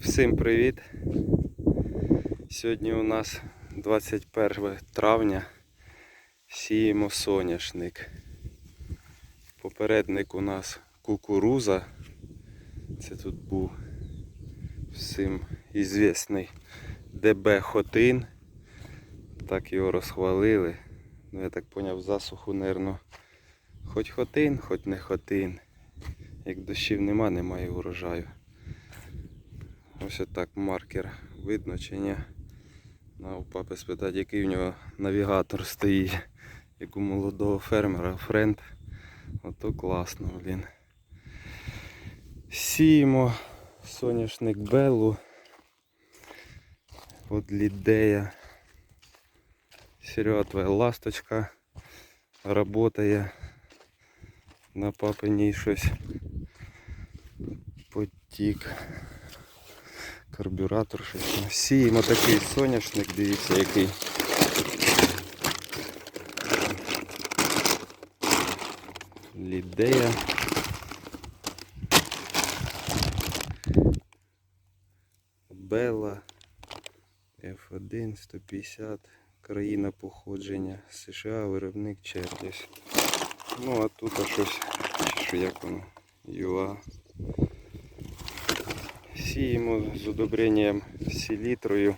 Всім привіт! Сьогодні у нас 21 травня. Сіємо соняшник. Попередник у нас кукуруза. Це тут був всім ізвісний ДБ Хотин. Так його розхвалили. Ну я так поняв, засуху, нервно. Хоч хотин, хоч не хотин. Як дощів нема, немає урожаю. Ось отак маркер видно чи ні. На у папи спитати, який в нього навігатор стоїть, як у молодого фермера френд. Ото класно, блін. Сіємо соняшник Беллу. От лідея. Серега твоя ласточка работає. На папиній щось потік. Карбюратор щось. Сіємо такий соняшник, дивіться який. Лідея. Белла. F1 150. Країна походження. США, виробник Чертіс. Ну а тут а щось, що як воно? ЮА. Сіємо з удобренням селітрою.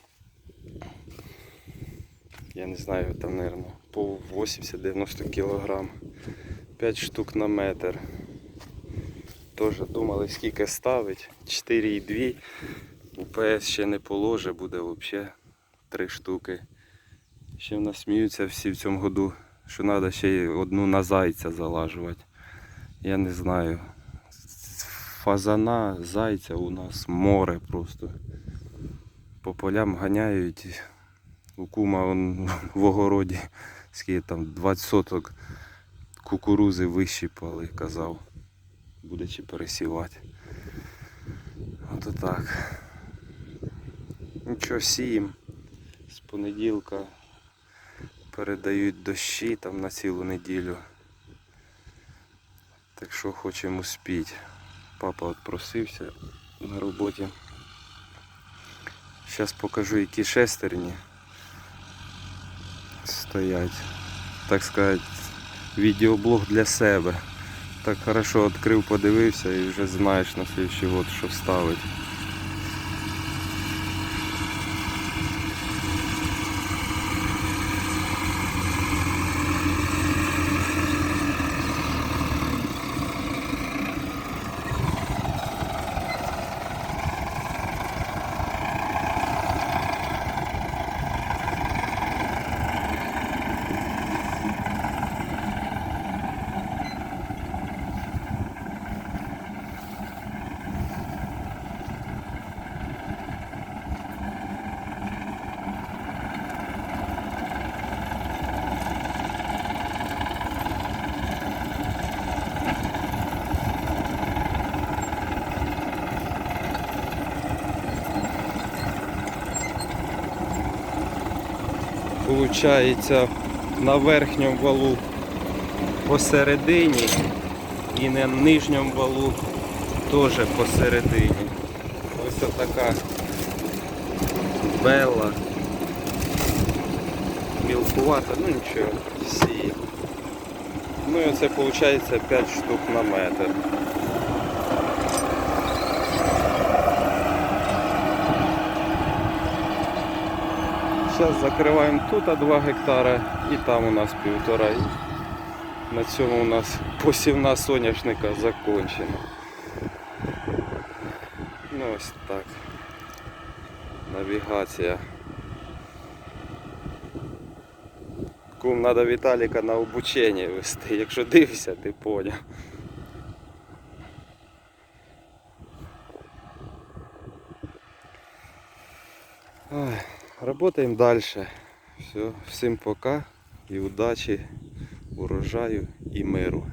Я не знаю, там, мабуть, по 80-90 кг. 5 штук на метр. Теж думали скільки ставить. 4,2. УПС ще не положе, буде взагалі 3 штуки. Ще в нас сміються всі в цьому году, що треба ще одну на зайця залажувати. Я не знаю. Фазана, зайця у нас море просто. По полям ганяють. У кума он в огороді, скільки там 20 соток кукурузи вищипали, казав. будучи пересівати. Ото так. Нічого сієм. З понеділка передають дощі там на цілу неділю. Так що хочемо успіти. Папа отпросився на роботі. Зараз покажу, які шестерні стоять. Так сказати, відеоблог для себе. Так хорошо відкрив, подивився і вже знаєш на слідчий год, що ставить. Получається на верхньому валу посередині і на нижньому валу теж посередині. Ось така белла. Мілкувата, ну нічого, всі. Ну і це виходить 5 штук на метр. Зараз закриваємо тут 2 гектара і там у нас півтора. На цьому у нас посівна соняшника закончена. Ну ось так. Навігація. Кум треба Віталіка на обучення вести. Якщо дивишся, ти поняв. Ой, Работаємо далі. Все, всім пока і удачі, урожаю і миру.